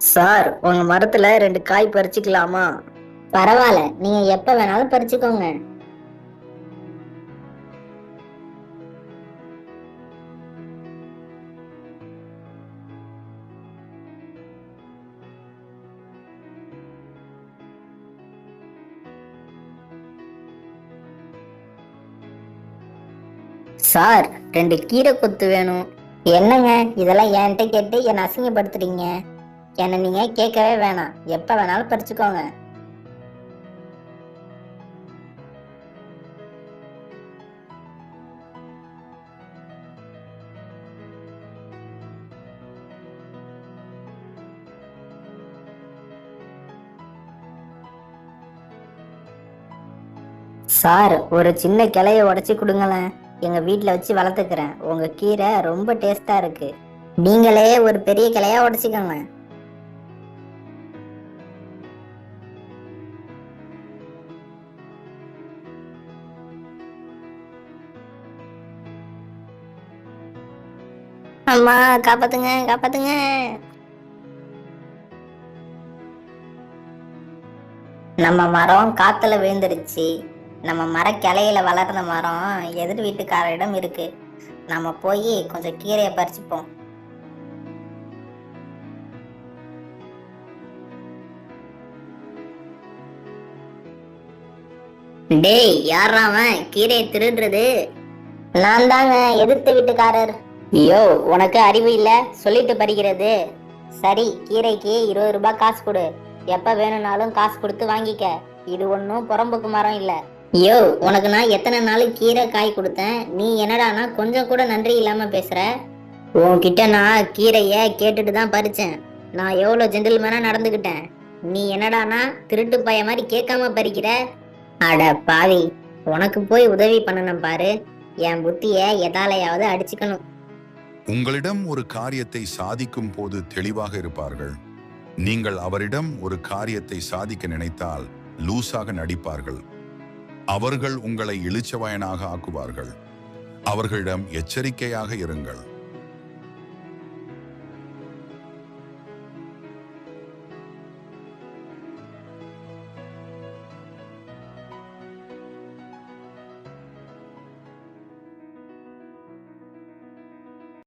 Sir உங்க மரத்துல ரெண்டு காய் பறிச்சுக்கலாமா? பரவாயில்ல நீங்க எப்ப வேணாலும் பறிச்சுக்கோங்க. சார் ரெண்டு கீரை கொத்து வேணும். என்னங்க இதெல்லாம் என்கிட்ட கேட்டு என்னை அசிங்கப்படுத்துறீங்க? என்னை நீங்க கேட்கவே வேணாம். எப்ப வேணாலும் பறிச்சுக்கோங்க சார் ஒரு சின்ன கிளைய உடச்சி கொடுங்களேன். எங்க வீட்ல வச்சு வளர்த்துக்கிறேன். உங்க கீரை ரொம்ப டேஸ்டா இருக்கு. நீங்களே ஒரு பெரிய கிளையா உடைச்சுக்கோங்க. அம்மா காப்பாத்துங்க காப்பாத்துங்க. நம்ம மரம் காத்துல விழுந்துருச்சு நம்ம மர கிளையில வளர்ந்த மரம் எதிர் வீட்டுக்காரரிடம் இருக்கு. நம்ம போய் கொஞ்சம் கீரையை பறிச்சுப்போம். டேய் யாரா அவன்? கீரையை திருடுறது. நான் தாங்க எதிர்த்து வீட்டுக்காரர். ஐயோ உனக்கு அறிவு இல்ல? சொல்லிட்டு பறிக்கிறது சரி கீரைக்கு இருபது ரூபாய் காசு கொடு. எப்ப வேணும்னாலும் காசு கொடுத்து வாங்கிக்க. இது ஒன்றும் புறம்புக்கு மரம் இல்ல. ஐயோ உனக்கு நான் எத்தனை நாள் கீரை காய் கொடுத்தேன்? நீ என்னடானா கொஞ்சம் கூட நன்றி இல்லாம பேசுற? உன்கிட்ட நான் கீரைய கேட்டுட்டு தான் பறிச்சேன். நான் எவ்வளோ ஜென்டில்மேனா நடந்துக்கிட்டேன். நீ என்னடானா திருட்டு பைய மாதிரி கேட்காம பறிக்கிற? அட பாவி உனக்கு போய் உதவி பண்ணணும் பாரு. என் புத்திய எதாலையாவது அடிச்சுக்கணும். உங்களிடம் ஒரு காரியத்தை சாதிக்கும் போது தெளிவாக இருப்பார்கள். நீங்கள் அவரிடம் ஒரு காரியத்தை சாதிக்க நினைத்தால் லூசாக நடிப்பார்கள். அவர்கள் உங்களை இழிச்சவயனாக ஆக்குவார்கள். அவர்களிடம் எச்சரிக்கையாக இருங்கள்.